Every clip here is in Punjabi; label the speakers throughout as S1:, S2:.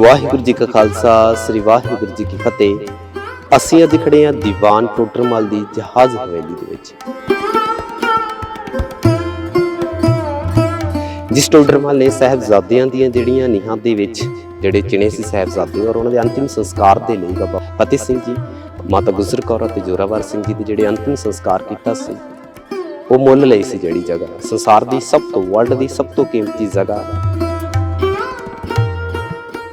S1: ਵਾਹਿਗੁਰੂ ਜੀ ਕਾ ਖਾਲਸਾ, ਸ੍ਰੀ ਵਾਹਿਗੁਰੂ ਜੀ ਕੀ ਫਤਿਹ। ਅਸੀਂ ਅੱਜ ਖੜੇ ਹਾਂ ਦੀਵਾਨ ਟੋਡਰਮਲ ਦੀ ਜਹਾਜ਼ ਹਵੇਲੀ ਦੇ ਵਿੱਚ। ਜਿਸ ਟੋਡਰਮਲ ਨੇ ਸਾਹਿਬਜ਼ਾਦਿਆਂ ਦੀਆਂ ਜਿਹੜੀਆਂ ਨੀਹਾਂ ਦੇ ਵਿੱਚ ਜਿਹੜੇ ਚਿਣੇ ਸੀ ਸਾਹਿਬਜ਼ਾਦੇ, ਔਰ ਉਹਨਾਂ ਦੇ ਅੰਤਿਮ ਸੰਸਕਾਰ ਦੇ ਲਈ ਬਾਬਾ ਫਤਿਹ ਸਿੰਘ ਜੀ, ਮਾਤਾ ਗੁਜਰ ਕੌਰ ਅਤੇ ਜੋਰਾਵਰ ਸਿੰਘ ਜੀ ਦੇ ਜਿਹੜੇ ਅੰਤਿਮ ਸੰਸਕਾਰ ਕੀਤਾ ਸੀ, ਉਹ ਮੁੱਲ ਲਈ ਸੀ ਜਿਹੜੀ ਜਗ੍ਹਾ। ਸੰਸਾਰ ਦੀ ਸਭ ਤੋਂ ਵਰਲਡ ਦੀ ਸਭ ਤੋਂ ਕੀਮਤੀ ਜਗ੍ਹਾ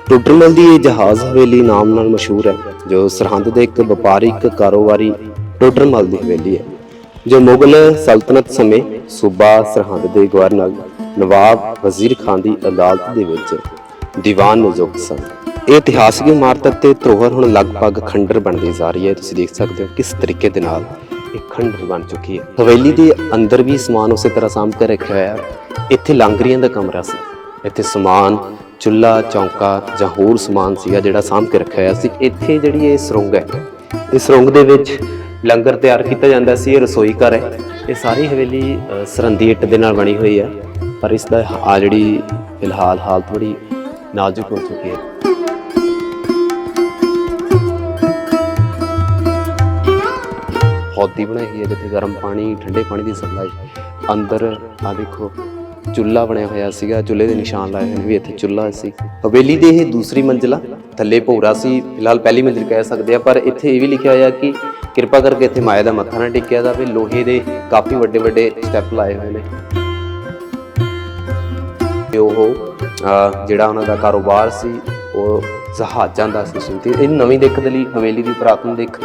S1: ਟੋਡਰਮਲ ਦੀ ਇਹ ਜਹਾਜ਼ ਹਵੇਲੀ ਨਾਮ ਨਾਲ ਮਸ਼ਹੂਰ ਹੈ, ਜੋ ਸਰਹੰਦ ਦੇ ਇੱਕ ਵਪਾਰਿਕ ਕਾਰੋਬਾਰੀ ਟੋਡਰਮਲ ਦੀ ਹਵੇਲੀ ਹੈ, ਜੋ ਮੁਗਲ ਸਲਤਨਤ ਸਮੇਂ ਸੂਬਾ ਸਰਹੰਦ ਦੇ ਗਵਰਨਰ ਨਵਾਬ ਵਜ਼ੀਰ ਖਾਨ ਦੀ ਅਦਾਲਤ ਦੇ ਵਿੱਚ ਦੀਵਾਨ ਨਿਯੁਕਤ ਸਨ। ਇਹ ਇਤਿਹਾਸਕ ਇਮਾਰਤ ਤੇ ਧਰੋਹਰ ਹੁਣ ਲਗਭਗ ਖੰਡਰ ਬਣਦੀ ਜਾ ਰਹੀ ਹੈ। ਤੁਸੀਂ ਦੇਖ ਸਕਦੇ ਹੋ ਕਿਸ ਤਰੀਕੇ ਦੇ ਨਾਲ ਇਹ ਖੰਡਰ ਬਣ ਚੁੱਕੀ ਹੈ। ਹਵੇਲੀ ਦੇ ਅੰਦਰ ਵੀ ਸਮਾਨ ਉਸੇ ਤਰ੍ਹਾਂ ਸਾਂਭ ਕੇ ਰੱਖਿਆ ਹੋਇਆ ਹੈ। ਇੱਥੇ ਲਾਂਗਰੀਆਂ ਦਾ ਕਮਰਾ ਸੀ। ਇੱਥੇ ਸਮਾਨ ਚੁੱਲਾ ਚੌਂਕਾ ਜਾਂ ਹੋਰ ਸਮਾਨ ਸੀਗਾ ਜਿਹੜਾ ਸਾਂਭ ਕੇ ਰੱਖਿਆ ਹੋਇਆ ਸੀ। ਇੱਥੇ ਜਿਹੜੀ ਇਹ ਸਰੁੰਗ ਹੈ ਇਸ ਸਰੁੰਗ ਦੇ ਵਿੱਚ ਲੰਗਰ ਤਿਆਰ ਕੀਤਾ ਜਾਂਦਾ ਸੀ ਇਹ ਰਸੋਈ ਘਰ ਹੈ। ਇਹ ਸਾਰੀ ਹਵੇਲੀ ਅ, ਇੱਟ ਦੇ ਨਾਲ ਬਣੀ ਹੋਈ ਹੈ ਪਰ ਇਸ ਦਾ ਆ ਜਿਹੜੀ ਫਿਲਹਾਲ ਹਾਲਤ ਬੜੀ ਨਾਜ਼ੁਕ ਹੋ ਚੁੱਕੀ ਹੈ। ਹੌਦੀ ਬਣਾਈ ਹੋਈ ਹੈ ਜਿੱਥੇ ਗਰਮ ਪਾਣੀ ਠੰਡੇ ਪਾਣੀ ਦੀ ਸਪਲਾਈ ਅੰਦਰ ਆ ਦੇਖੋ। ਚੁੱਲ੍ਹਾ ਬਣਿਆ ਹੋਇਆ ਸੀਗਾ ਚੁੱਲ੍ਹੇ ਦੇ ਨਿਸ਼ਾਨ ਲਾਏ ਹੋਏ ਨੇ ਵੀ ਇੱਥੇ ਚੁੱਲ੍ਹਾ ਸੀ। ਹਵੇਲੀ ਦੇ ਇਹ ਦੂਸਰੀ ਮੰਜ਼ਿਲਾ ਥੱਲੇ ਭੋਰਾ ਸੀ, ਫਿਲਹਾਲ ਪਹਿਲੀ ਮੰਜ਼ਿਲ ਕਹਿ ਸਕਦੇ ਆ, ਪਰ ਇੱਥੇ ਇਹ ਵੀ ਲਿਖਿਆ ਹੋਇਆ ਕਿ ਕਿਰਪਾ ਕਰਕੇ ਇੱਥੇ ਮਾਇਆ ਦਾ ਮੱਥਾ ਨਾ ਟੇਕਿਆ ਜਾਵੇ, ਲੋਹੇ ਦੇ ਕਾਫੀ ਵੱਡੇ ਵੱਡੇ ਸਟੈਪ ਲਾਏ ਹੋਏ ਨੇ। ਤੇ ਉਹ ਜਿਹੜਾ ਉਹਨਾਂ ਦਾ ਕਾਰੋਬਾਰ ਸੀ, ਉਹ ਜਹਾਜ਼ਾਂ ਦਾ ਸੀ ਸੀ ਤੇ ਇਹ ਨਵੀਂ ਦਿੱਖ ਦੇ ਲਈ ਹਵੇਲੀ ਦੀ ਪੁਰਾਤਨ ਦਿੱਖ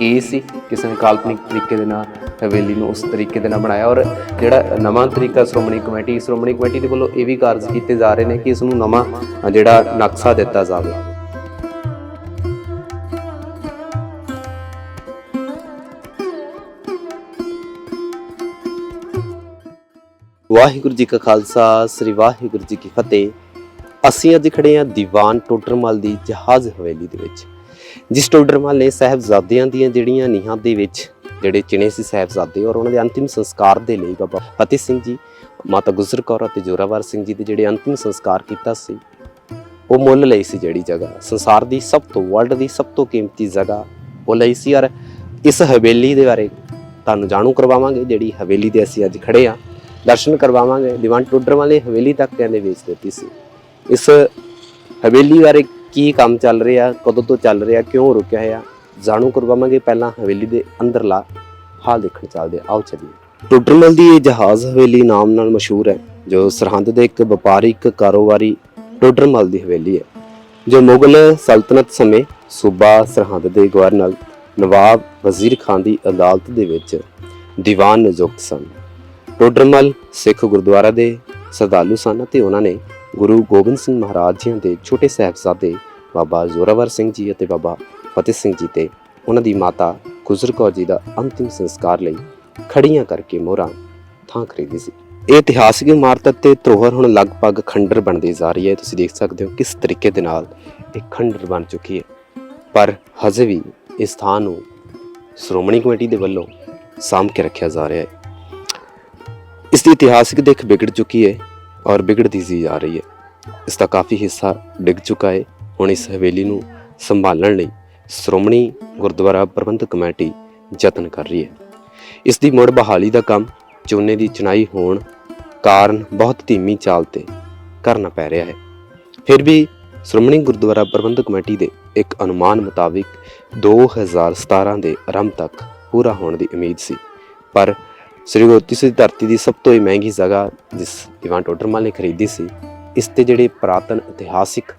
S1: ਇਹ ਸੀ ਕਿਸੇ ਨੇ ਕਾਲਪਨਿਕ ਤਰੀਕੇ ਦੇ ਨਾਲ ਹਵੇਲੀ ਨੂੰ ਉਸ ਤਰੀਕੇ ਦੇ ਨਾਲ ਬਣਾਇਆ ਔਰ ਜਿਹੜਾ ਨਵਾਂ ਤਰੀਕਾ ਸ਼੍ਰੋਮਣੀ ਕਮੇਟੀ ਸ਼੍ਰੋਮਣੀ ਕਮੇਟੀ ਦੇ ਵੱਲੋਂ ਇਹ ਵੀ ਕਾਰਜ ਕੀਤੇ ਜਾ ਰਹੇ ਨੇ ਕਿ ਇਸ ਨੂੰ ਨਵਾਂ ਜਿਹੜਾ ਨਕਸ਼ਾ ਦਿੱਤਾ ਜਾਵੇ। ਵਾਹਿਗੁਰੂ ਜੀ ਕਾ ਖਾਲਸਾ, ਸ੍ਰੀ ਵਾਹਿਗੁਰੂ ਜੀ ਕੀ ਫਤਿਹ। ਅਸੀਂ ਅੱਜ ਖੜੇ ਹਾਂ ਦੀਵਾਨ ਟੋਡਰਮਲ ਦੀ ਜਹਾਜ਼ ਹਵੇਲੀ ਦੇ ਵਿੱਚ। ਜਿਸ ਟੋਡਰਮਲ ਨੇ ਸਾਹਿਬਜ਼ਾਦਿਆਂ ਦੀਆਂ ਜਿਹੜੀਆਂ ਨੀਹਾਂ ਦੇ ਵਿੱਚ ਜਿਹੜੇ ਚਿਣੇ ਸੀ ਸਾਹਿਬਜ਼ਾਦੇ ਔਰ ਉਹਨਾਂ ਦੇ ਅੰਤਿਮ ਸੰਸਕਾਰ ਦੇ ਲਈ ਬਾਬਾ ਫਤਿਹ ਸਿੰਘ ਜੀ, ਮਾਤਾ ਗੁਜਰ ਕੌਰ ਅਤੇ ਜੋਰਾਵਰ ਸਿੰਘ ਜੀ ਦੇ ਜਿਹੜੇ ਅੰਤਿਮ ਸੰਸਕਾਰ ਕੀਤਾ ਸੀ, ਉਹ ਮੁੱਲ ਲਈ ਸੀ ਜਿਹੜੀ ਜਗ੍ਹਾ। ਸੰਸਾਰ ਦੀ ਸਭ ਤੋਂ ਵਰਲਡ ਦੀ ਸਭ ਤੋਂ ਕੀਮਤੀ ਜਗ੍ਹਾ ਉਹ ਲਈ ਸੀ ਔਰ ਇਸ ਹਵੇਲੀ ਦੇ ਬਾਰੇ ਤੁਹਾਨੂੰ ਜਾਣੂ ਕਰਵਾਵਾਂਗੇ ਜਿਹੜੀ ਹਵੇਲੀ ਦੇ ਅਸੀਂ ਅੱਜ ਖੜੇ ਆ ਦਰਸ਼ਨ ਕਰਵਾਵਾਂਗੇ। ਦੀਵਾਨ ਟੋਡਰ ਵਾਲੇ ਹਵੇਲੀ ਤੱਕ ਕਹਿੰਦੇ ਵੇਚ ਦਿੱਤੀ ਸੀ। ਇਸ ਹਵੇਲੀ ਬਾਰੇ ਕੀ ਕੰਮ ਚੱਲ ਰਿਹਾ, ਕਦੋਂ ਤੋਂ ਚੱਲ ਰਿਹਾ, ਕਿਉਂ ਰੁਕਿਆ ਹੋਇਆ? ਜਾਣੂ ਕਰਵਾਵਾਂਗੇ ਪਹਿਲਾਂ ਹਵੇਲੀ ਦੇ ਅੰਦਰਲਾ ਹਾਲ ਦੇਖਣ ਚੱਲਦੇ ਆਓ ਚੱਲੀਏ। ਟੋਡਰਮਲ ਦੀ ਇਹ ਜਹਾਜ਼ ਹਵੇਲੀ ਨਾਮ ਨਾਲ ਮਸ਼ਹੂਰ ਹੈ, ਜੋ ਸਰਹੰਦ ਦੇ ਇੱਕ ਵਪਾਰਿਕ ਕਾਰੋਬਾਰੀ ਟੋਡਰਮਲ ਦੀ ਹਵੇਲੀ ਹੈ, ਜੋ ਮੁਗਲ ਸਲਤਨਤ ਸਮੇਂ ਸੂਬਾ ਸਰਹੰਦ ਦੇ ਗਵਰਨਰ ਨਵਾਬ ਵਜ਼ੀਰ ਖਾਨ ਦੀ ਅਦਾਲਤ ਦੇ ਵਿੱਚ ਦੀਵਾਨ ਨਿਯੁਕਤ ਸਨ। ਟੋਡਰਮਲ ਸਿੱਖ ਗੁਰਦੁਆਰਾ ਦੇ ਸਰਦਾਲੂ ਸਨ ਅਤੇ ਉਹਨਾਂ ਨੇ ਗੁਰੂ ਗੋਬਿੰਦ ਸਿੰਘ ਮਹਾਰਾਜ ਜੀ ਦੇ ਛੋਟੇ ਸਾਹਿਬਜ਼ਾਦੇ ਬਾਬਾ ਜ਼ੋਰਾਵਰ ਸਿੰਘ ਜੀ ਅਤੇ ਬਾਬਾ ਫਤਿਹ ਸਿੰਘ ਜੀ ਤੇ ਉਹਨਾਂ ਦੀ ਮਾਤਾ ਗੁਜਰ ਕੌਰ ਜੀ ਦਾ ਅੰਤਿਮ ਸੰਸਕਾਰ ਲਈ ਖੜੀਆਂ ਕਰਕੇ ਮੋਹਰਾਂ ਥਾਂ ਖਰੀਦੀ ਸੀ। ਇਹ ਇਤਿਹਾਸਕ ਇਮਾਰਤ 'ਤੇ ਧਰੋਹਰ ਹੁਣ ਲਗਭਗ ਖੰਡਰ ਬਣਦੀ ਜਾ ਰਹੀ ਹੈ। ਤੁਸੀਂ ਦੇਖ ਸਕਦੇ ਹੋ ਕਿਸ ਤਰੀਕੇ ਦੇ ਨਾਲ ਇਹ ਖੰਡਰ ਬਣ ਚੁੱਕੀ ਹੈ। ਪਰ ਹਜੇ ਵੀ ਇਸ ਥਾਂ ਨੂੰ ਸ਼੍ਰੋਮਣੀ ਕਮੇਟੀ ਦੇ ਵੱਲੋਂ ਸਾਂਭ ਕੇ ਰੱਖਿਆ ਜਾ ਰਿਹਾ ਹੈ। ਇਸ ਦੀ ਇਤਿਹਾਸਿਕ ਦਿੱਖ ਵਿਗੜ ਚੁੱਕੀ ਹੈ। ਔਰ ਵਿਗੜਦੀ ਸੀ ਜਾ ਰਹੀ ਹੈ। ਇਸ ਦਾ ਕਾਫੀ ਹਿੱਸਾ ਡਿੱਗ ਚੁੱਕਾ ਹੈ। ਹੁਣ ਇਸ ਹਵੇਲੀ ਨੂੰ ਸੰਭਾਲਣ ਲਈ ਸ਼੍ਰੋਮਣੀ ਗੁਰਦੁਆਰਾ ਪ੍ਰਬੰਧਕ ਕਮੇਟੀ ਯਤਨ ਕਰ ਰਹੀ ਹੈ। ਇਸ ਦੀ ਮੁੜ ਬਹਾਲੀ ਦਾ ਕੰਮ ਚੂਨੇ ਦੀ ਚੁਣਾਈ ਹੋਣ ਕਾਰਨ ਬਹੁਤ ਧੀਮੀ ਚਾਲ ਤੇ ਕਰਨਾ ਪੈ ਰਿਹਾ ਹੈ। ਫਿਰ ਵੀ ਸ਼੍ਰੋਮਣੀ ਗੁਰਦੁਆਰਾ ਪ੍ਰਬੰਧਕ ਕਮੇਟੀ ਦੇ ਇੱਕ ਅਨੁਮਾਨ ਮੁਤਾਬਿਕ 2017 ਦੇ ਆਰੰਭ ਤੱਕ ਪੂਰਾ ਹੋਣ ਦੀ ਉਮੀਦ ਸੀ। ਪਰ ਸ੍ਰੀ ਗੁਰੂ ਤੀਸਰੀ ਧਰਤੀ ਦੀ ਸਭ ਤੋਂ ਹੀ ਮਹਿੰਗੀ ਜਗ੍ਹਾ ਜਿਸ ਦੀਵਾਨ ਟੋਡਰਮਲ ਨੇ ਖਰੀਦੀ ਸੀ, ਇਸ ਤੇ ਜਿਹੜੇ ਪ੍ਰਾਤਨ ਇਤਿਹਾਸਿਕ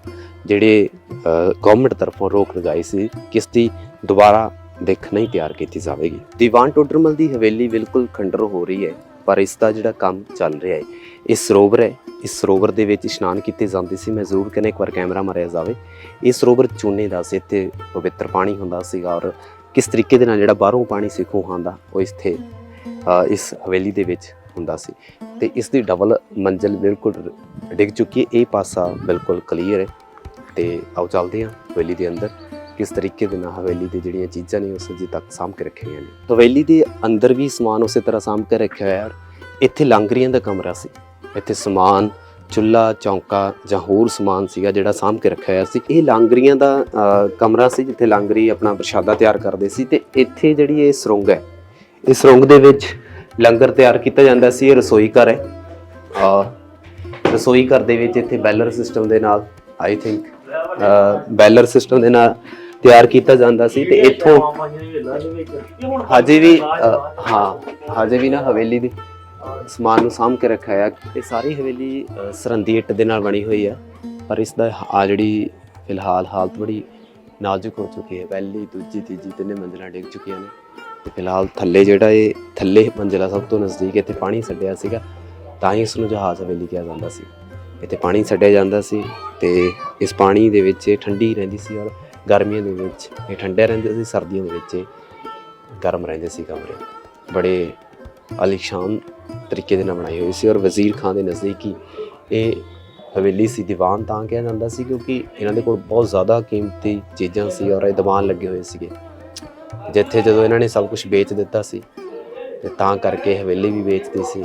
S1: ਜਿਹੜੇ ਗਵਰਨਮੈਂਟ ਤਰਫੋਂ ਰੋਕ ਲਗਾਈ ਸੀ, ਕਿਸ ਦੀ ਦੁਬਾਰਾ ਦੇਖ ਨਹੀਂ ਤਿਆਰ ਕੀਤੀ ਜਾਵੇਗੀ। ਦੀਵਾਨ ਟੋਡਰਮਲ ਦੀ ਹਵੇਲੀ ਬਿਲਕੁਲ ਖੰਡਰ ਹੋ ਰਹੀ ਹੈ, ਪਰ ਇਸ ਦਾ ਜਿਹੜਾ ਕੰਮ ਚੱਲ ਰਿਹਾ ਹੈ, ਇਹ ਸਰੋਵਰ ਹੈ। ਇਸ ਸਰੋਵਰ ਦੇ ਵਿੱਚ ਇਸ਼ਨਾਨ ਕੀਤੇ ਜਾਂਦੇ ਸੀ। ਮੈਂ ਜ਼ਰੂਰ ਕਹਿੰਦਾ, ਇੱਕ ਵਾਰ ਕੈਮਰਾ ਮਾਰਿਆ ਜਾਵੇ। ਇਹ ਸਰੋਵਰ ਚੂਨੇ ਦਾ ਸੀ, ਇੱਥੇ ਪਵਿੱਤਰ ਪਾਣੀ ਹੁੰਦਾ ਸੀਗਾ ਔਰ ਕਿਸ ਤਰੀਕੇ ਦੇ ਨਾਲ ਜਿਹੜਾ ਬਾਹਰੋਂ ਪਾਣੀ ਸੀ ਖੂਹਾਂ ਦਾ, ਉਹ ਇੱਥੇ ਇਸ ਹਵੇਲੀ ਦੇ ਵਿੱਚ ਹੁੰਦਾ ਸੀ। ਤੇ ਇਸ ਦੀ ਡਬਲ ਮੰਜ਼ਿਲ ਬਿਲਕੁਲ ਡਿੱਗ ਚੁੱਕੀ ਹੈ। ਇਹ ਪਾਸਾ ਬਿਲਕੁਲ ਕਲੀਅਰ ਹੈ। ਤੇ ਆਓ ਚੱਲਦੇ ਹਾਂ ਹਵੇਲੀ ਦੇ ਅੰਦਰ। ਕਿਸ ਤਰੀਕੇ ਦੇ ਨਾਲ ਹਵੇਲੀ ਦੇ ਜਿਹੜੀਆਂ ਚੀਜ਼ਾਂ ਨੇ, ਉਸ ਅਜੇ ਤੱਕ ਸਾਂਭ ਕੇ ਰੱਖੀਆਂ ਨੇ। ਹਵੇਲੀ ਦੇ ਅੰਦਰ ਵੀ ਸਮਾਨ ਉਸੇ ਤਰ੍ਹਾਂ ਸਾਂਭ ਕੇ ਰੱਖਿਆ ਹੋਇਆ ਹੈ ਇੱਥੇ ਲਾਂਗਰੀਆਂ ਦਾ ਕਮਰਾ ਸੀ। ਇੱਥੇ ਸਮਾਨ ਚੁੱਲਾ ਚੌਂਕਾ ਜਾਂ ਹੋਰ ਸਮਾਨ ਸੀਗਾ ਜਿਹੜਾ ਸਾਂਭ ਕੇ ਰੱਖਿਆ ਹੋਇਆ ਸੀ। ਇਹ ਲਾਂਗਰੀਆਂ ਦਾ ਕਮਰਾ ਸੀ ਜਿੱਥੇ ਲਾਂਗਰੀ ਆਪਣਾ ਪ੍ਰਸ਼ਾਦਾ ਤਿਆਰ ਕਰਦੇ ਸੀ। ਤੇ ਇੱਥੇ ਜਿਹੜੀ ਇਹ ਸੁਰੰਗ ਹੈ ਇਸ ਰੋਂਗ ਦੇ ਵਿੱਚ ਲੰਗਰ ਤਿਆਰ ਕੀਤਾ ਜਾਂਦਾ ਸੀ ਇਹ ਰਸੋਈ ਘਰ ਹੈ। ਆ ਰਸੋਈ ਘਰ ਦੇ ਵਿੱਚ ਇੱਥੇ ਬੈਲਰ ਸਿਸਟਮ ਦੇ ਨਾਲ ਆਈ ਥਿੰਕ ਬੈਲਰ ਸਿਸਟਮ ਦੇ ਨਾਲ ਤਿਆਰ ਕੀਤਾ ਜਾਂਦਾ ਸੀ ਤੇ ਇੱਥੋਂ ਹਜੇ ਵੀ ਹਾਂ ਹਜੇ ਵੀ ਨਾ ਹਵੇਲੀ ਦੀ ਸਮਾਨ ਨੂੰ ਸਾਂਭ ਕੇ ਰੱਖਿਆ ਆ ਇਹ ਸਾਰੀ ਹਵੇਲੀ ਅ, ਸਰਹੰਦੀ ਇੱਟ ਦੇ ਨਾਲ ਬਣੀ ਹੋਈ ਆ। ਪਰ ਇਸ ਦਾ ਆ ਜਿਹੜੀ ਫਿਲਹਾਲ ਹਾਲਤ ਬੜੀ ਨਾਜ਼ੁਕ ਹੋ ਚੁੱਕੀ ਹੈ। ਪਹਿਲੀ ਦੂਜੀ ਤੀਜੀ ਤਿੰਨੇ ਮੰਜ਼ਿਲਾਂ ਡਿੱਗ ਚੁੱਕੀਆਂ ਨੇ। ਤੇ ਫਿਲਹਾਲ ਥੱਲੇ ਜਿਹੜਾ ਇਹ, ਥੱਲੇ ਮੰਜ਼ਿਲਾ ਸਭ ਤੋਂ ਨਜ਼ਦੀਕ ਇੱਥੇ ਪਾਣੀ ਛੱਡਿਆ ਸੀਗਾ, ਤਾਂ ਹੀ ਇਸ ਨੂੰ ਜਹਾਜ਼ ਹਵੇਲੀ ਕਿਹਾ ਜਾਂਦਾ ਸੀ। ਇੱਥੇ ਪਾਣੀ ਛੱਡਿਆ ਜਾਂਦਾ ਸੀ ਤੇ ਇਸ ਪਾਣੀ ਦੇ ਵਿੱਚ ਇਹ ਠੰਡੀ ਰਹਿੰਦੀ ਸੀ ਔਰ ਗਰਮੀਆਂ ਦੇ ਵਿੱਚ ਇਹ ਠੰਡੇ ਰਹਿੰਦੇ ਸੀ, ਸਰਦੀਆਂ ਦੇ ਵਿੱਚ ਇਹ ਗਰਮ ਰਹਿੰਦੇ ਸੀ ਕਮਰੇ। ਬੜੇ ਅਲੀਸ਼ਾਨ ਤਰੀਕੇ ਦੇ ਨਾਲ ਬਣਾਈ ਹੋਈ ਸੀ ਔਰ ਵਜ਼ੀਰ ਖਾਨ ਦੇ ਨਜ਼ਦੀਕ ਹੀ ਇਹ ਹਵੇਲੀ ਸੀ ਦੀਵਾਨ ਤਾਂ ਕਿਹਾ ਜਾਂਦਾ ਸੀ ਕਿਉਂਕਿ ਇਹਨਾਂ ਦੇ ਕੋਲ ਬਹੁਤ ਜ਼ਿਆਦਾ ਕੀਮਤੀ ਚੀਜ਼ਾਂ ਸੀ ਔਰ ਇਹ ਦੀਵਾਨ ਲੱਗੇ ਹੋਏ ਸੀਗੇ। ਜਿੱਥੇ ਜਦੋਂ ਇਹਨਾਂ ਨੇ ਸਭ ਕੁਝ ਵੇਚ ਦਿੱਤਾ ਸੀ ਤੇ ਤਾਂ ਕਰਕੇ ਹਵੇਲੀ ਵੀ ਵੇਚਦੀ ਸੀ।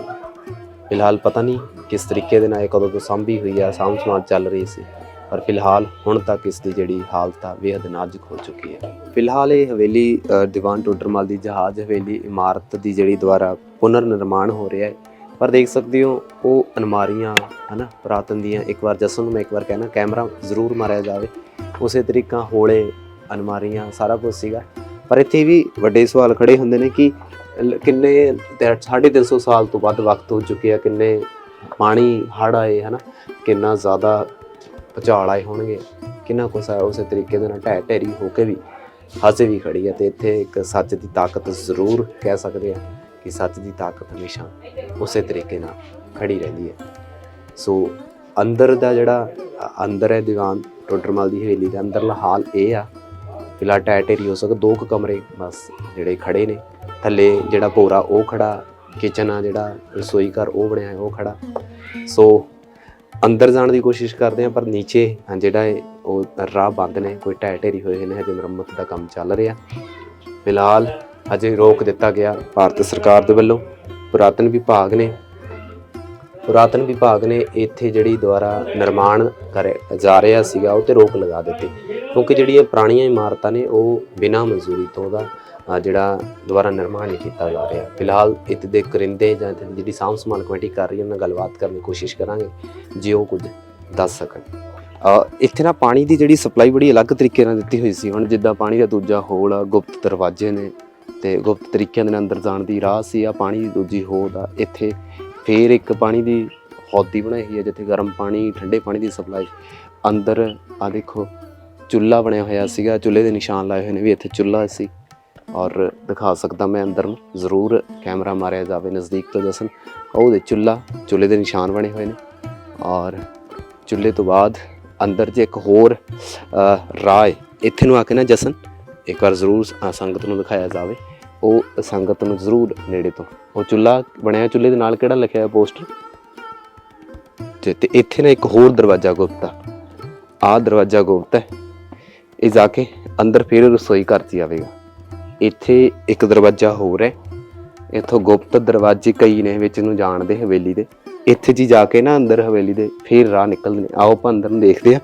S1: ਫਿਲਹਾਲ ਪਤਾ ਨਹੀਂ ਕਿਸ ਤਰੀਕੇ ਦੇ ਨਾਲ ਇਹ ਕਦੋਂ ਤੋਂ ਸਾਂਭੀ ਹੋਈ ਆ, ਸਾਂਭ ਸੰਭਾਲ ਚੱਲ ਰਹੀ ਸੀ। ਪਰ ਫਿਲਹਾਲ ਹੁਣ ਤੱਕ ਇਸ ਦੀ ਜਿਹੜੀ ਹਾਲਤ ਆ ਬੇहद ਨਾਜ਼ੁਕ ਹੋ ਚੁੱਕੀ ਹੈ। ਫਿਲਹਾਲ ਇਹ ਹਵੇਲੀ ਦੀਵਾਨ ਟੋਡਰਮਲ ਦੀ ਜਹਾਜ਼ ਹਵੇਲੀ ਇਮਾਰਤ ਦੀ ਜਿਹੜੀ ਦੁਆਰਾ ਪੁਨਰ ਨਿਰਮਾਣ ਹੋ ਰਿਹਾ ਹੈ। ਪਰ ਦੇਖ ਸਕਦੇ ਹੋ, ਉਹ ਅਨਮਾਰੀਆਂ ਹਨਾ, ਪੁਰਾਤਨ ਦੀਆਂ, ਇੱਕ ਵਾਰ ਜਸਨ ਨੂੰ ਮੈਂ ਇੱਕ ਵਾਰ ਕਹਿਣਾ, ਕੈਮਰਾ ਜ਼ਰੂਰ ਮਾਰਿਆ ਜਾਵੇ। ਉਸੇ ਤਰੀਕਾ, ਹੋਲੇ ਅਨਮਾਰੀਆਂ ਸਾਰਾ ਕੁਝ ਸੀਗਾ। ਪਰ ਇੱਥੇ ਵੀ ਵੱਡੇ ਸਵਾਲ ਖੜੇ ਹੁੰਦੇ ਨੇ ਕਿ ਲ- ਕਿੰਨੇ 350 ਸਾਲ ਤੋਂ ਵੱਧ ਵਕਤ ਹੋ ਚੁੱਕੇ ਆ, ਕਿੰਨੇ ਪਾਣੀ ਹੜ ਆਏ, ਹਨਾ? ਕਿੰਨਾ ਜ਼ਿਆਦਾ ਭੁਚਾਲ ਆਏ ਹੋਣਗੇ, ਕਿੰਨਾ ਕੁਛ ਆ ਉਸੇ ਤਰੀਕੇ ਦੇ ਨਾਲ ਢਹਿ ਢੇਰੀ ਹੋ ਕੇ ਵੀ ਹਜੇ ਵੀ ਖੜੀ ਹੈ ਤੇ ਇੱਥੇ ਇੱਕ ਸੱਚ ਦੀ ਤਾਕਤ ਜ਼ਰੂਰ ਕਹਿ ਸਕਦੇ ਆ ਕਿ ਸੱਚ ਦੀ ਤਾਕਤ ਹਮੇਸ਼ਾ ਉਸੇ ਤਰੀਕੇ ਨਾਲ ਖੜੀ ਰਹਿੰਦੀ ਹੈ। ਸੋ ਅੰਦਰ ਦਾ ਜਿਹੜਾ ਅੰਦਰ ਹੈ ਦੀਵਾਨ ਟੋਡਰਮਲ ਦੀ ਹਵੇਲੀ ਦਾ ਅੰਦਰਲਾ ਹਾਲ ਇਹ ਆ ਫਿਲਹਾਲ ਢਹਿ ਢੇਰੀ ਹੋ ਸਕਦਾ ਦੋ ਕੁ ਕਮਰੇ ਬਸ ਜਿਹੜੇ ਖੜੇ ਨੇ। ਥੱਲੇ ਜਿਹੜਾ ਭੋਰਾ ਉਹ ਖੜਾ ਕਿਚਨ ਆ ਜਿਹੜਾ, ਰਸੋਈ ਘਰ ਉਹ ਬਣਿਆ ਹੈ ਉਹ ਖੜਾ। ਸੋ ਅੰਦਰ ਜਾਣ ਦੀ ਕੋਸ਼ਿਸ਼ ਕਰਦੇ ਆ ਪਰ ਨੀਚੇ ਹਾਂ ਜਿਹੜਾ ਹੈ ਉਹ ਰਾਹ ਬੰਦ ਨੇ, ਕੋਈ ਢਹਿ ਢੇਰੀ ਹੋਏ ਨੇ, ਹਜੇ ਮੁਰੰਮਤ ਦਾ ਕੰਮ ਚੱਲ ਰਿਹਾ। ਫਿਲਹਾਲ ਹਜੇ ਰੋਕ ਦਿੱਤਾ ਗਿਆ ਭਾਰਤ ਸਰਕਾਰ ਦੇ ਵੱਲੋਂ। ਪੁਰਾਤਨ ਵਿਭਾਗ ਨੇ ਪੁਰਾਤਨ ਵਿਭਾਗ ਨੇ ਇੱਥੇ ਜਿਹੜੀ ਦੁਆਰਾ ਨਿਰਮਾਣ ਕਰ ਜਾ ਰਿਹਾ ਸੀਗਾ, ਉਹ ਤੇ ਰੋਕ ਲਗਾ ਦਿੱਤੀ। ਕਿਉਂਕਿ ਜਿਹੜੀਆਂ ਪੁਰਾਣੀਆਂ ਇਮਾਰਤਾਂ ਨੇ, ਉਹ ਬਿਨਾਂ ਮਨਜ਼ੂਰੀ ਤੋਂ ਉਹਦਾ ਜਿਹੜਾ ਦੁਆਰਾ ਨਿਰਮਾਣ ਨਹੀਂ ਕੀਤਾ ਜਾ ਰਿਹਾ। ਫਿਲਹਾਲ ਇੱਥੇ ਦੇ ਕਰਿੰਦੇ ਜਾਂ ਇੱਥੇ ਜਿਹੜੀ ਸਾਂਭ ਸੰਭਾਲ ਕਮੇਟੀ ਕਰ ਰਹੀ ਹੈ, ਉਹਨਾਂ ਨਾਲ ਗੱਲਬਾਤ ਕਰਨ ਦੀ ਕੋਸ਼ਿਸ਼ ਕਰਾਂਗੇ, ਜੇ ਉਹ ਕੁਝ ਦੱਸ ਸਕਣ। ਇੱਥੇ ਨਾ ਪਾਣੀ ਦੀ ਜਿਹੜੀ ਸਪਲਾਈ ਬੜੀ ਅਲੱਗ ਤਰੀਕੇ ਨਾਲ ਦਿੱਤੀ ਹੋਈ ਸੀ। ਹੁਣ ਜਿੱਦਾਂ ਪਾਣੀ ਦਾ ਦੂਜਾ ਹੋਲ ਆ, ਗੁਪਤ ਦਰਵਾਜ਼ੇ ਨੇ, ਤੇ ਗੁਪਤ ਤਰੀਕਿਆਂ ਦੇ ਨਾਲ ਅੰਦਰ ਜਾਣ ਦੀ ਰਾਹ ਸੀ ਆ ਪਾਣੀ ਦੀ ਦੂਜੀ ਹੋਲ ਆ, ਇੱਥੇ ਫਿਰ ਇੱਕ ਪਾਣੀ ਦੀ ਹੌਦੀ ਬਣਾਈ ਹੋਈ ਹੈ, ਜਿੱਥੇ ਗਰਮ ਪਾਣੀ, ਠੰਡੇ ਪਾਣੀ ਦੀ ਸਪਲਾਈ ਅੰਦਰ ਆ ਦੇਖੋ, ਚੁੱਲ੍ਹਾ ਬਣਿਆ ਹੋਇਆ ਸੀਗਾ, ਚੁੱਲ੍ਹੇ ਦੇ ਨਿਸ਼ਾਨ ਲਾਏ ਹੋਏ ਨੇ ਵੀ ਇੱਥੇ ਚੁੱਲ੍ਹਾ ਸੀ। ਔਰ ਦਿਖਾ ਸਕਦਾ ਮੈਂ ਅੰਦਰ ਨੂੰ, ਜ਼ਰੂਰ ਕੈਮਰਾ ਮਾਰਿਆ ਜਾਵੇ ਨਜ਼ਦੀਕ ਤੋਂ ਜਸਨ। ਉਹ ਦੇ ਚੁੱਲ੍ਹਾ, ਚੁੱਲ੍ਹੇ ਦੇ ਨਿਸ਼ਾਨ ਬਣੇ ਹੋਏ ਨੇ। ਔਰ ਚੁੱਲ੍ਹੇ ਤੋਂ ਬਾਅਦ ਅੰਦਰ ਜੇ ਇੱਕ ਹੋਰ ਰਾਏ ਇੱਥੇ ਨੂੰ ਆ ਕੇ ਨਾ ਜਸਨ, ਇੱਕ ਵਾਰ ਜ਼ਰੂਰ ਸੰਗਤ ਨੂੰ ਦਿਖਾਇਆ ਜਾਵੇ। ਉਹ ਸੰਗਤ ਨੂੰ ਜ਼ਰੂਰ ਨੇੜੇ ਤੋਂ। ਉਹ ਚੁੱਲ੍ਹਾ ਬਣਿਆ ਚੁੱਲ੍ਹੇ ਦੇ ਨਾਲ ਕਿਹੜਾ ਲਿਖਿਆ ਹੈ ਪੋਸਟਰ? ਤੇ ਇੱਥੇ ਨਾ ਇੱਕ ਹੋਰ ਦਰਵਾਜ਼ਾ ਗੁਪਤ ਆ। ਆਹ ਦਰਵਾਜ਼ਾ ਗੁਪਤ ਹੈ। ਇਹ ਜਾ ਕੇ ਅੰਦਰ ਫਿਰ ਰਸੋਈ ਘਰ 'ਚ ਆਵੇਗਾ। ਇੱਥੇ ਇੱਕ ਦਰਵਾਜ਼ਾ ਹੋਰ ਹੈ। ਇੱਥੋਂ ਗੁਪਤ ਦਰਵਾਜ਼ੇ ਕਈ ਨੇ ਵਿੱਚ ਨੂੰ ਜਾਣਦੇ ਹਵੇਲੀ ਦੇ। ਇੱਥੇ ਜੀ ਜਾ ਕੇ ਨਾ ਅੰਦਰ ਹਵੇਲੀ ਦੇ ਫਿਰ ਰਾਹ ਨਿਕਲਦੇ ਨੇ। ਆਓ ਆਪਾਂ ਅੰਦਰ ਨੂੰ ਦੇਖਦੇ ਆ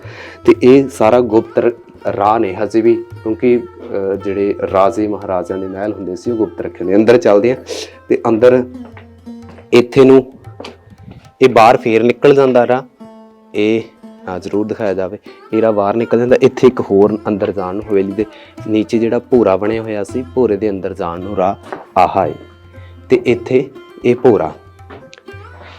S1: ਤੇ ਇਹ ਸਾਰਾ ਗੁਪਤ ਰਾਹ ਨੇ ਹਜੇ ਵੀ, ਕਿਉਂਕਿ ਜਿਹੜੇ ਰਾਜੇ ਮਹਾਰਾਜਿਆਂ ਦੇ ਮਹਿਲ ਹੁੰਦੇ ਸੀ, ਉਹ ਗੁਪਤ ਰੱਖੇ ਹੁੰਦੇ ਅੰਦਰ ਚੱਲਦੇ ਆ ਤੇ ਅੰਦਰ ਇੱਥੇ ਨੂੰ ਇਹ ਬਾਹਰ ਫੇਰ ਨਿਕਲ ਜਾਂਦਾ ਰਾ ਇਹ ਆ ਜ਼ਰੂਰ ਦਿਖਾਇਆ ਜਾਵੇ, ਇਹ ਰਾਹ ਬਾਹਰ ਨਿਕਲ ਜਾਂਦਾ। ਇੱਥੇ ਇੱਕ ਹੋਰ ਅੰਦਰ ਜਾਣ ਨੂੰ ਹਵੇਲੀ ਦੇ ਨੀਚੇ ਜਿਹੜਾ ਭੋਰਾ ਬਣਿਆ ਹੋਇਆ ਸੀ, ਭੋਰੇ ਦੇ ਅੰਦਰ ਜਾਣ ਨੂੰ ਰਾਹ ਆਹਾ ਹੈ। ਤੇ ਇੱਥੇ ਇਹ ਭੋਰਾ।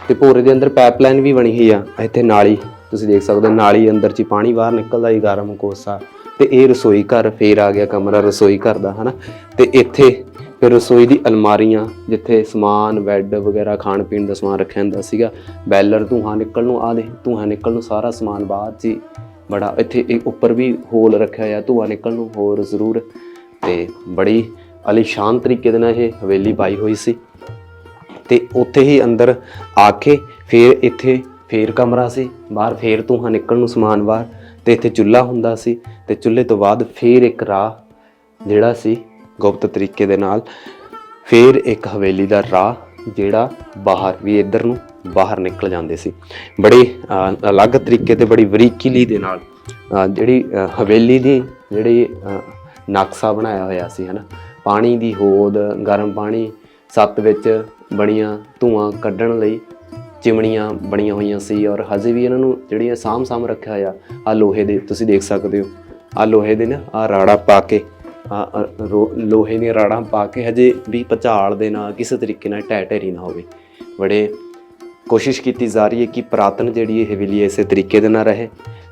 S1: ਤੇ ਭੋਰੇ ਦੇ ਅੰਦਰ ਪਾਈਪਲਾਈਨ ਵੀ ਬਣੀ ਹੋਈ ਆ, ਇੱਥੇ ਨਾਲੀ ਤੁਸੀਂ ਦੇਖ ਸਕਦੇ ਹੋ, ਨਾਲੀ ਅੰਦਰ ਚ ਹੀ ਪਾਣੀ ਬਾਹਰ ਨਿਕਲਦਾ ਹੀ ਗਰਮ ਕੋਸਾ। ਤੇ ਇਹ ਰਸੋਈ ਘਰ ਫੇਰ ਆ ਗਿਆ ਕਮਰਾ ਰਸੋਈ ਘਰ ਦਾ, ਹਨਾ? ਤੇ ਇੱਥੇ ਫਿਰ ਰਸੋਈ ਦੀ ਅਲਮਾਰੀਆਂ, ਜਿੱਥੇ ਸਮਾਨ, ਬੈੱਡ ਵਗੈਰਾ ਖਾਣ ਪੀਣ ਦਾ ਸਮਾਨ ਰੱਖਿਆ ਹੁੰਦਾ ਸੀਗਾ, ਬੈਲਰ, ਧੂੰਆਂ ਨਿਕਲ ਨੂੰ ਆ ਦੇ ਧੂੰਆਂ ਨਿਕਲ ਨੂੰ ਸਾਰਾ ਸਮਾਨ ਬਾਹਰ 'ਚ ਹੀ ਬੜਾ, ਇੱਥੇ ਇੱਕ ਉੱਪਰ ਵੀ ਹੋਲ ਰੱਖਿਆ ਹੋਇਆ, ਧੂੰਆਂ ਨਿਕਲ ਨੂੰ ਹੋਰ ਜ਼ਰੂਰ। ਤੇ ਬੜੀ ਅਲੀਸ਼ਾਨ ਤਰੀਕੇ ਦੇ ਨਾਲ ਇਹ ਹਵੇਲੀ ਪਾਈ ਹੋਈ ਸੀ। ਤੇ ਉੱਥੇ ਹੀ ਅੰਦਰ ਆ ਕੇ ਫਿਰ ਇੱਥੇ ਫੇਰ ਕਮਰਾ ਸੀ ਬਾਹਰ ਫੇਰ ਧੂੰਆਂ ਨਿਕਲਣ ਨੂੰ ਸਮਾਨ ਬਾਹਰ ਤੇ ਇੱਥੇ ਚੁੱਲ੍ਹਾ ਹੁੰਦਾ ਸੀ ਤੇ ਚੁੱਲ੍ਹੇ ਤੋਂ ਬਾਅਦ ਫੇਰ ਇੱਕ ਰਾਹ ਜਿਹੜਾ ਸੀ ਗੁਪਤ ਤਰੀਕੇ ਦੇ ਨਾਲ ਫੇਰ ਇੱਕ ਹਵੇਲੀ ਦਾ ਰਾਹ ਜਿਹੜਾ ਬਾਹਰ ਵੀ ਇੱਧਰ ਨੂੰ ਬਾਹਰ ਨਿਕਲ ਜਾਂਦੇ ਸੀ। ਬੜੇ ਅਲੱਗ ਤਰੀਕੇ ਤੇ ਬੜੀ ਬਰੀਕੀਲੀ ਦੇ ਨਾਲ ਜਿਹੜੀ ਹਵੇਲੀ ਦੀ ਜਿਹੜੀ ਅ, ਨਕਸ਼ਾ ਬਣਾਇਆ ਹੋਇਆ ਸੀ ਹਨਾ? ਪਾਣੀ ਦੀ ਹੋਦ ਗਰਮ ਪਾਣੀ ਸੱਤ ਵਿੱਚ ਬਣੀਆਂ ਧੂਆਂ ਕੱਢਣ ਲਈ ਚਿਮਣੀਆਂ ਬਣੀਆਂ ਹੋਈਆਂ ਸੀ ਔਰ ਹਜੇ ਵੀ ਇਹਨਾਂ ਨੂੰ ਜਿਹੜੀਆਂ ਸਾਮ ਸਾਮ ਰੱਖਿਆ ਹੋਇਆ ਆ ਲੋਹੇ ਦੇ, ਤੁਸੀਂ ਦੇਖ ਸਕਦੇ ਹੋ। ਆ ਲੋਹੇ ਦੇ ਨਾ ਆ ਰਾੜਾ ਪਾ ਕੇ ਆ ਲੋਹੇ ਦੀਆਂ ਰਾੜਾਂ ਪਾ ਕੇ ਹਜੇ ਵੀ ਪਚਾਲ ਦੇ ਨਾਲ ਕਿਸੇ ਤਰੀਕੇ ਨਾਲ ਢਹਿ ਢੇਰੀ ਨਾ ਹੋਵੇ। ਬੜੇ ਕੋਸ਼ਿਸ਼ ਕੀਤੀ ਜਾ ਰਹੀ ਹੈ ਕਿ ਪ੍ਰਾਤਨ ਜਿਹੜੀ ਇਹ ਹਵੇਲੀ ਇਸੇ ਤਰੀਕੇ ਦੇ ਨਾਲ ਰਹੇ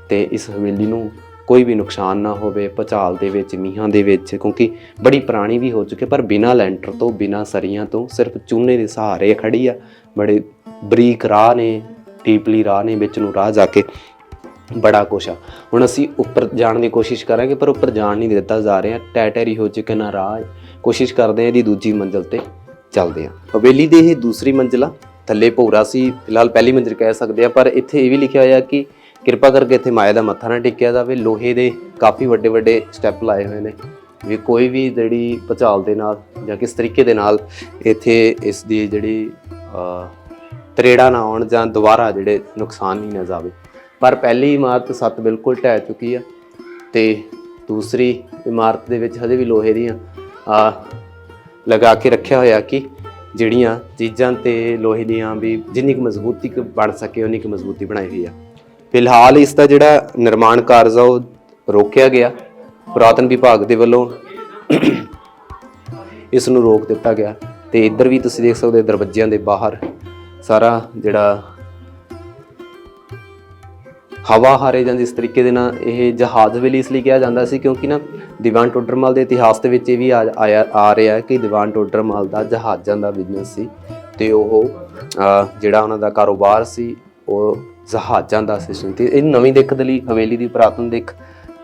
S1: ਤੇ ਇਸ ਹਵੇਲੀ ਨੂੰ ਕੋਈ ਵੀ ਨੁਕਸਾਨ ਨਾ ਹੋਵੇ, ਪਚਾਲ ਦੇ ਵਿੱਚ, ਮੀਂਹਾਂ ਦੇ ਵਿੱਚ, ਕਿਉਂਕਿ ਬੜੀ ਪੁਰਾਣੀ ਵੀ ਹੋ ਚੁੱਕੀ ਪਰ ਬਿਨਾਂ ਲੈਂਟਰ ਤੋਂ, ਬਿਨਾਂ ਸਰੀਆਂ ਤੋਂ ਸਿਰਫ ਚੂਨੇ ਦੇ ਸਹਾਰੇ ਖੜੀ ਆ। ਬੜੇ ਬਰੀਕ ਰਾਹ ਨੇ ਡੀਪਲੀ ਰਾਹ ਨੇ ਵਿੱਚ ਨੂੰ ਰਾਹ ਜਾ ਕੇ ਬੜਾ ਕੁਛ ਆ। ਹੁਣ ਅਸੀਂ ਉੱਪਰ ਜਾਣ ਦੀ ਕੋਸ਼ਿਸ਼ ਕਰਾਂਗੇ, ਪਰ ਉੱਪਰ ਜਾਣ ਨਹੀਂ ਦਿੱਤਾ ਜਾ ਰਿਹਾ। ਟੈਟਰੀ ਹੋ ਚੁੱਕੇ ਨਾ ਰਾਹ। ਕੋਸ਼ਿਸ਼ ਕਰਦੇ ਹਾਂ ਇਹਦੀ ਦੂਜੀ ਮੰਜ਼ਲ ਤੇ ਚੱਲਦੇ ਹਾਂ। ਹਵੇਲੀ ਦੇ ਇਹ ਦੂਸਰੀ ਮੰਜ਼ਲਾ ਥੱਲੇ ਭੋਰਾ ਸੀ, ਫਿਲਹਾਲ ਪਹਿਲੀ ਮੰਜ਼ਿਲ ਕਹਿ ਸਕਦੇ ਆ ਪਰ ਇੱਥੇ ਇਹ ਵੀ ਲਿਖਿਆ ਹੋਇਆ ਕਿ ਕਿਰਪਾ ਕਰਕੇ ਇੱਥੇ ਮਾਇਆ ਦਾ ਮੱਥਾ ਨਾ ਟੇਕਿਆ ਜਾਵੇ। ਲੋਹੇ ਦੇ ਕਾਫੀ ਵੱਡੇ ਵੱਡੇ ਸਟੈਪ ਲਾਏ ਹੋਏ ਨੇ। ਵੀ ਕੋਈ ਵੀ ਜਿਹੜੀ ਭਚਾਲ ਦੇ ਨਾਲ ਜਾਂ ਕਿਸ ਤਰੀਕੇ ਦੇ ਨਾਲ ਇੱਥੇ ਇਸ ਦੀ ਜਿਹੜੀ ਤਰੇੜਾ ਨਾ ਆਉਣ ਜਾਂ ਦੁਬਾਰਾ ਜਿਹੜੇ ਨੁਕਸਾਨ ਨਹੀਂ ਨਾ ਜਾਵੇ। ਪਰ ਪਹਿਲੀ ਇਮਾਰਤ ਸੱਤ ਬਿਲਕੁਲ ਢਹਿ ਚੁੱਕੀ ਆ ਤੇ ਦੂਸਰੀ ਇਮਾਰਤ ਦੇ ਵਿੱਚ ਹਜੇ ਵੀ ਲੋਹੇ ਦੀਆਂ, ਆ, ਲਗਾ ਕੇ ਰੱਖਿਆ ਹੋਇਆ ਕਿ ਜਿਹੜੀਆਂ ਚੀਜ਼ਾਂ ਤੇ ਲੋਹੇ ਦੀਆਂ ਵੀ ਜਿੰਨੀ ਕੁ ਮਜ਼ਬੂਤੀ ਕੁ ਬਣ ਸਕੇ ਉਨੀ ਕੁ ਮਜ਼ਬੂਤੀ ਬਣਾਈ ਹੋਈ ਆ। ਫਿਲਹਾਲ ਇਸ ਦਾ ਜਿਹੜਾ ਨਿਰਮਾਣ ਕਾਰਜ ਆ, ਉਹ ਰੋਕਿਆ ਗਿਆ। ਪੁਰਾਤਨ ਵਿਭਾਗ ਦੇ ਵੱਲੋਂ ਇਸ ਨੂੰ ਰੋਕ ਦਿੱਤਾ ਗਿਆ। ਤੇ ਇੱਧਰ ਵੀ ਤੁਸੀਂ ਦੇਖ ਸਕਦੇ ਹੋ ਦਰਵਾਜ਼ਿਆਂ ਦੇ ਬਾਹਰ ਸਾਰਾ ਜਿਹੜਾ ਹਵਾ ਹਾਰੇ ਜਾਂ ਜਿਸ ਤਰੀਕੇ ਦੇ ਨਾਲ ਇਹ ਜਹਾਜ਼ ਵੇਲੇ ਇਸ ਲਈ ਕਿਹਾ ਜਾਂਦਾ ਸੀ ਕਿਉਂਕਿ ਨਾ ਦੀਵਾਨ ਟੋਡਰਮਲ ਦੇ ਇਤਿਹਾਸ ਦੇ ਵਿੱਚ ਇਹ ਵੀ ਆਇਆ, ਆ ਰਿਹਾ ਕਿ ਦੀਵਾਨ ਟੋਡਰਮਲ ਦਾ ਜਹਾਜ਼ਾਂ ਦਾ ਬਿਜ਼ਨਸ ਸੀ ਤੇ ਉਹ ਜਿਹੜਾ ਉਹਨਾਂ ਦਾ ਕਾਰੋਬਾਰ ਸੀ, ਉਹ ਜਹਾਜ਼ਾਂ ਦਾ ਸਿਸਟਮ ਤੇ ਇਹ ਨਵੀਂ ਦਿੱਖ ਦੇ ਲਈ ਹਵੇਲੀ ਦੀ ਪੁਰਾਤਨ ਦਿੱਖ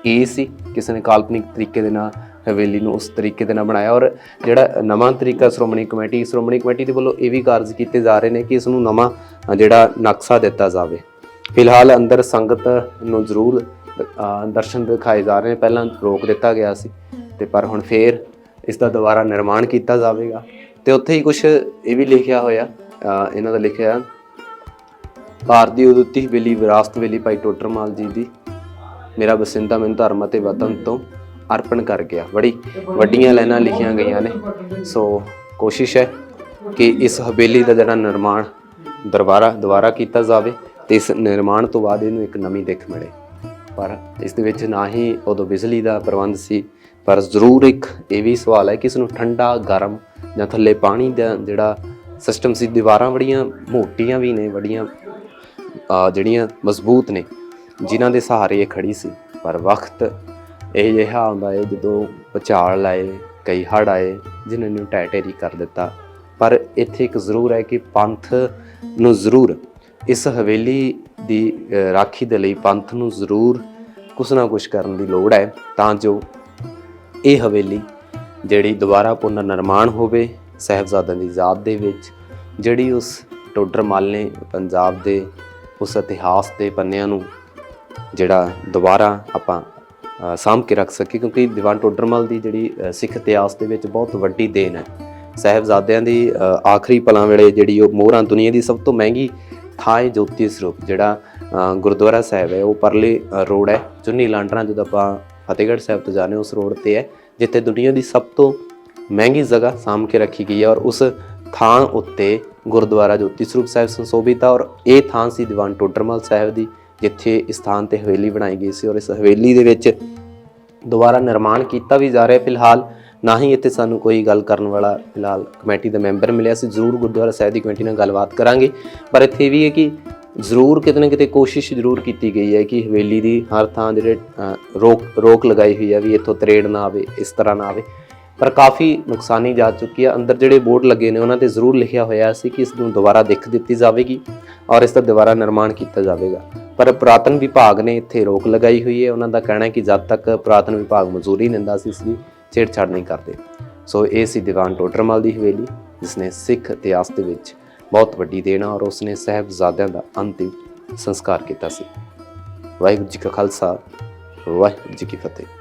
S1: ਇਹ ਸੀ, ਕਿਸੇ ਨੇ ਕਾਲਪਨਿਕ ਤਰੀਕੇ ਦੇ ਨਾਲ ਹਵੇਲੀ ਨੂੰ ਉਸ ਤਰੀਕੇ ਦੇ ਨਾਲ ਬਣਾਇਆ ਔਰ ਜਿਹੜਾ ਨਵਾਂ ਤਰੀਕਾ ਸ਼੍ਰੋਮਣੀ ਕਮੇਟੀ ਸ਼੍ਰੋਮਣੀ ਕਮੇਟੀ ਦੇ ਵੱਲੋਂ ਇਹ ਵੀ ਕਾਰਜ ਕੀਤੇ ਜਾ ਰਹੇ ਨੇ ਕਿ ਇਸ ਨੂੰ ਨਵਾਂ ਜਿਹੜਾ ਨਕਸ਼ਾ ਦਿੱਤਾ ਜਾਵੇ। ਫਿਲਹਾਲ ਅੰਦਰ ਸੰਗਤ ਨੂੰ ਜ਼ਰੂਰ ਦਰਸ਼ਨ ਦਿਖਾਏ ਜਾ ਰਹੇ ਨੇ। ਪਹਿਲਾਂ ਰੋਕ ਦਿੱਤਾ ਗਿਆ ਸੀ ਤੇ ਪਰ ਹੁਣ ਫੇਰ ਇਸ ਦਾ ਦੁਬਾਰਾ ਨਿਰਮਾਣ ਕੀਤਾ ਜਾਵੇਗਾ। ਤੇ ਉੱਥੇ ਹੀ ਕੁਝ ਇਹ ਵੀ ਲਿਖਿਆ ਹੋਇਆ ਇਹਨਾਂ ਦਾ ਲਿਖਿਆ ਭਾਰਤੀ ਉਦੁੱਤੀ ਵੇਲੀ ਵਿਰਾਸਤ ਵੇਲੀ ਭਾਈ ਟੋਟਰਮਾਲ ਜੀ ਦੀ। ਮੇਰਾ ਬਸਿੰਦਾ ਮੈਨੂੰ ਧਰਮ ਅਤੇ ਵਤਨ ਤੋਂ ਅਰਪਣ ਕਰ ਗਿਆ। ਬੜੀ ਵੱਡੀਆਂ ਲਾਈਨਾਂ ਲਿਖੀਆਂ ਗਈਆਂ ਨੇ। ਸੋ ਕੋਸ਼ਿਸ਼ ਹੈ ਕਿ ਇਸ ਹਵੇਲੀ ਦਾ ਜਿਹੜਾ ਨਿਰਮਾਣ ਦਰਬਾਰਾ ਦੁਬਾਰਾ ਕੀਤਾ ਜਾਵੇ ਤੇ ਇਸ ਨਿਰਮਾਣ ਤੋਂ ਬਾਅਦ ਇਹਨੂੰ ਇੱਕ ਨਵੀਂ ਦਿੱਖ ਮਿਲੇ। ਪਰ ਇਸ ਦੇ ਵਿੱਚ ਨਾ ਹੀ ਉਦੋਂ ਬਿਜਲੀ ਦਾ ਪ੍ਰਬੰਧ ਸੀ, ਪਰ ਜ਼ਰੂਰ ਇੱਕ ਇਹ ਵੀ ਸਵਾਲ ਹੈ ਕਿ ਇਸ ਨੂੰ ਠੰਡਾ, ਗਰਮ ਜਾਂ ਥੱਲੇ ਪਾਣੀ ਦਾ ਜਿਹੜਾ ਸਿਸਟਮ ਸੀ, ਦੀਵਾਰਾਂ ਬੜੀਆਂ ਮੋਟੀਆਂ ਵੀ ਨੇ, ਬੜੀਆਂ ਜਿਹੜੀਆਂ ਮਜ਼ਬੂਤ ਨੇ, ਜਿਨ੍ਹਾਂ ਦੇ ਸਹਾਰੇ ਇਹ ਖੜੀ ਸੀ। ਪਰ ਵਕਤ ਇਹ ਜਿਹਾ ਆਉਂਦਾ ਹੈ ਜਦੋਂ ਪਚਾਲ ਆਏ ਕਈ ਹੜ੍ਹ ਆਏ, ਜਿਨ੍ਹਾਂ ਨੂੰ ਟੈਟੇਰੀ ਕਰ ਦਿੱਤਾ। ਪਰ ਇੱਥੇ ਇੱਕ ਜ਼ਰੂਰ ਹੈ ਕਿ ਪੰਥ ਨੂੰ ਜ਼ਰੂਰ, ਇਸ ਹਵੇਲੀ ਦੀ ਰਾਖੀ ਦੇ ਲਈ ਪੰਥ ਨੂੰ ਜ਼ਰੂਰ ਕੁਛ ਨਾ ਕੁਛ ਕਰਨ ਦੀ ਲੋੜ ਹੈ, ਤਾਂ ਜੋ ਇਹ ਹਵੇਲੀ, ਜਿਹੜੀ ਦੁਬਾਰਾ ਪੁਨਰ ਨਿਰਮਾਣ ਹੋਵੇ, ਸਹਿਬਜ਼ਾਦਿਆਂ ਦੀ ਯਾਦ ਦੇ ਵਿੱਚ, ਜਿਹੜੀ ਉਸ ਟੋਡਰ ਟੋਡਰਮਲ ਨੇ ਪੰਜਾਬ ਦੇ, ਉਸ ਇਤਿਹਾਸ ਦੇ ਪੰਨਿਆਂ ਨੂੰ, ਜਿਹੜਾ ਦੁਬਾਰਾ ਆਪਾਂ ਸਾਂਭ ਕੇ ਰੱਖ ਸਕੀ ਕਿਉਂਕਿ ਦੀਵਾਨ ਟੋਡਰਮਲ ਦੀ ਜਿਹੜੀ ਸਿੱਖ ਇਤਿਹਾਸ ਦੇ ਵਿੱਚ ਬਹੁਤ ਵੱਡੀ ਦੇਣ ਹੈ। ਸਹਿਬਜ਼ਾਦਿਆਂ ਦੀ ਆਖਰੀ ਪਲਾਂ ਵੇਲੇ ਜਿਹੜੀ ਉਹ ਮੋਹਰਾਂ ਦੁਨੀਆ ਦੀ ਸਭ ਤੋਂ ਮਹਿੰਗੀ ਥਾਂ ਹੈ ਜੋਤੀ ਸਰੂਪ ਜਿਹੜਾ ਗੁਰਦੁਆਰਾ ਸਾਹਿਬ ਹੈ ਉਹ ਪਰਲੇ ਰੋਡ ਹੈ ਚੁੰਨੀ ਲਾਂਡਰਾਂ ਜਦੋਂ ਆਪਾਂ ਫਤਿਹਗੜ੍ਹ ਸਾਹਿਬ ਤੋਂ ਜਾਂਦੇ ਹਾਂ, ਉਸ ਰੋਡ ਤੇ ਹੈ ਜਿੱਥੇ ਦੁਨੀਆ ਦੀ ਸਭ ਤੋਂ ਮਹਿੰਗੀ ਜਗ੍ਹਾ ਸਾਂਭ ਕੇ ਰੱਖੀ ਗਈ ਹੈ ਔਰ ਉਸ ਥਾਂ ਉੱਤੇ ਗੁਰਦੁਆਰਾ ਜੋਤੀ ਸਰੂਪ ਸਾਹਿਬ ਸੰਸੋਭਿਤ ਆ ਔਰ ਇਹ ਥਾਂ ਸੀ ਦੀਵਾਨ ਟੋਡਰਮਲ ਸਾਹਿਬ ਦੀ ਜਿੱਥੇ ਇਸ ਥਾਂ ਤੇ ਹਵੇਲੀ ਬਣਾਈ ਗਈ ਸੀ ਔਰ ਇਸ ਹਵੇਲੀ ਦੇ ਵਿੱਚ ਦੁਬਾਰਾ ਨਿਰਮਾਣ ਕੀਤਾ ਵੀ ਜਾ ਰਿਹਾ ਫਿਲਹਾਲ, ਨਾ ਹੀ ਇੱਥੇ ਸਾਨੂੰ ਕੋਈ ਗੱਲ ਕਰਨ ਵਾਲਾ ਫਿਲਹਾਲ ਕਮੇਟੀ ਦਾ ਮੈਂਬਰ ਮਿਲਿਆ ਸੀ। ਜ਼ਰੂਰ ਗੁਰਦੁਆਰਾ ਸਾਹਿਬ ਦੀ ਕਮੇਟੀ ਨਾਲ ਗੱਲਬਾਤ ਕਰਾਂਗੇ। ਪਰ ਇੱਥੇ ਇਹ ਵੀ ਹੈ ਕਿ ਜ਼ਰੂਰ ਕਿਤੇ ਨਾ ਕਿਤੇ ਕੋਸ਼ਿਸ਼ ਜ਼ਰੂਰ ਕੀਤੀ ਗਈ ਹੈ ਕਿ ਹਵੇਲੀ ਦੀ ਹਰ ਥਾਂ ਜਿਹੜੇ ਰੋਕ ਰੋਕ ਲਗਾਈ ਹੋਈ ਹੈ ਵੀ ਇੱਥੋਂ ਤਰੇੜ ਨਾ ਆਵੇ, ਇਸ ਤਰ੍ਹਾਂ ਨਾ ਆਵੇ। ਪਰ ਕਾਫੀ ਨੁਕਸਾਨੀ ਜਾ ਚੁੱਕੀ ਹੈ। ਅੰਦਰ ਜਿਹੜੇ ਬੋਰਡ ਲੱਗੇ ਨੇ, ਉਹਨਾਂ ਤੇ ਜ਼ਰੂਰ ਲਿਖਿਆ ਹੋਇਆ ਸੀ ਕਿ ਇਸ ਨੂੰ ਦੁਬਾਰਾ ਦਿੱਖ ਦਿੱਤੀ ਜਾਵੇਗੀ ਔਰ ਇਸ ਦਾ ਦੁਬਾਰਾ ਨਿਰਮਾਣ ਕੀਤਾ ਜਾਵੇਗਾ। ਪਰ ਪੁਰਾਤਨ ਵਿਭਾਗ ਨੇ ਇੱਥੇ ਰੋਕ ਲਗਾਈ ਹੋਈ ਹੈ। ਉਹਨਾਂ ਦਾ ਕਹਿਣਾ ਹੈ ਕਿ ਜਦ ਤੱਕ ਪੁਰਾਤਨ ਵਿਭਾਗ ਮਨਜ਼ੂਰੀ ਨਹੀਂ ਦਿੰਦਾ ਸੀ ਇਸ ਦੀ ਛੇੜਛਾੜ ਨਹੀਂ ਕਰਦੇ। ਸੋ ਇਹ ਸੀ ਦੀਵਾਨ ਟੋਡਰਮਲ ਦੀ ਹਵੇਲੀ ਜਿਸ ਨੇ ਸਿੱਖ ਇਤਿਹਾਸ ਦੇ ਵਿੱਚ ਬਹੁਤ ਵੱਡੀ ਦੇਣ ਆ ਔਰ ਉਸਨੇ ਸਾਹਿਬਜ਼ਾਦਿਆਂ ਦਾ ਅੰਤਿਮ ਸੰਸਕਾਰ ਕੀਤਾ ਸੀ। ਵਾਹਿਗੁਰੂ ਜੀ ਕਾ ਖਾਲਸਾ, ਵਾਹਿਗੁਰੂ ਜੀ ਕੀ ਫਤਿਹ।